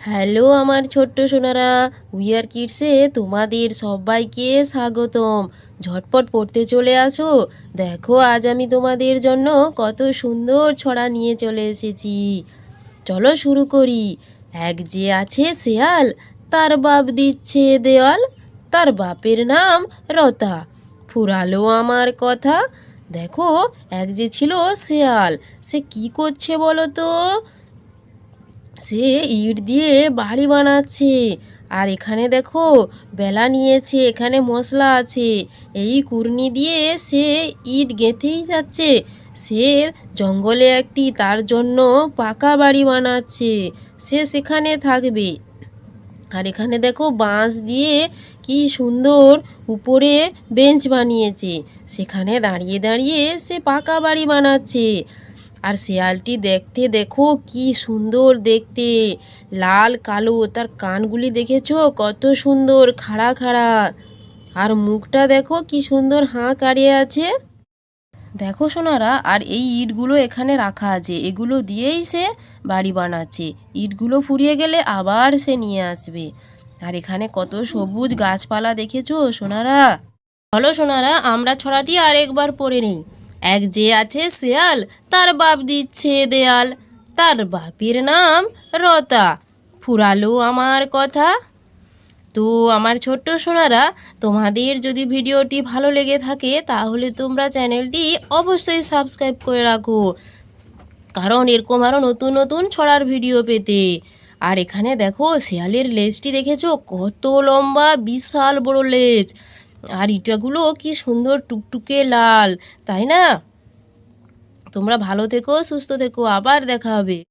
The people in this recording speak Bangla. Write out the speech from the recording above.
হ্যালো আমার ছোট্ট সোনারা উইয়ার কিডসে তোমাদের সবাইকে স্বাগতম। ঝটপট পড়তে চলে আসো। দেখো আজ আমি তোমাদের জন্য কত সুন্দর ছড়া নিয়ে চলে এসেছি। চলো শুরু করি। এক যে আছে শেয়াল, তার বাপ দিচ্ছে দেওয়াল, তার বাপের নাম রতা। ফুরালো আমার কথা। দেখো, এক যে ছিল শেয়াল, সে কি করছে বলো তো? সে ইট দিয়ে বাড়ি বানাচ্ছে। আর এখানে দেখো, বেলা নিয়েছে, এখানে মশলা আছে। এই কুর্নি দিয়ে সে ইট গেঁথেই যাচ্ছে। সে জঙ্গলে একটি তার জন্য পাকা বাড়ি বানাচ্ছে। সে সেখানে থাকবে। আর এখানে দেখো, বাঁশ দিয়ে কি সুন্দর উপরে বেঞ্চ বানিয়েছে। সেখানে দাঁড়িয়ে দাঁড়িয়ে সে পাকা বাড়ি বানাচ্ছে। আর শেয়ালটি দেখতে দেখো কি সুন্দর দেখতে। লাল, কালো, তার কানগুলি দেখেছ? কত সুন্দর, খাড়া খাড়া। আর মুখটা দেখো কি সুন্দর, হাঁ কাড়িয়ে আছে। দেখো সোনারা, আর এই ইটগুলো এখানে রাখা আছে। এগুলো দিয়েই সে বাড়ি বানাচ্ছে। ইটগুলো ফুরিয়ে গেলে আবার সে নিয়ে আসবে। আর এখানে কত সবুজ গাছপালা দেখেছ সোনারা? চলো সোনারা, আমরা ছড়াটি আরেকবার পড়ে নেই। এক যে আছে শেয়াল, তার বাপ দিচ্ছে দেয়াল। তার বাপের নাম রতা। ফুরালো আমার কথা। তো আমার ছোট্ট সোনারা, তোমাদের যদি ভিডিওটি ভালো লেগে থাকে, তাহলে তোমরা চ্যানেলটি অবশ্যই সাবস্ক্রাইব করে রাখো। কারণ এরকম আরও নতুন নতুন ছড়ার ভিডিও পেতে। আর এখানে দেখো, শেয়ালের লেজটি দেখেছ? কত লম্বা, বিশাল বড় লেজ। আর ইটাগুলো কি সুন্দর টুকটুকে লাল, তাই না? তোমরা ভালো থেকো, সুস্থ থেকো, আবার দেখা হবে।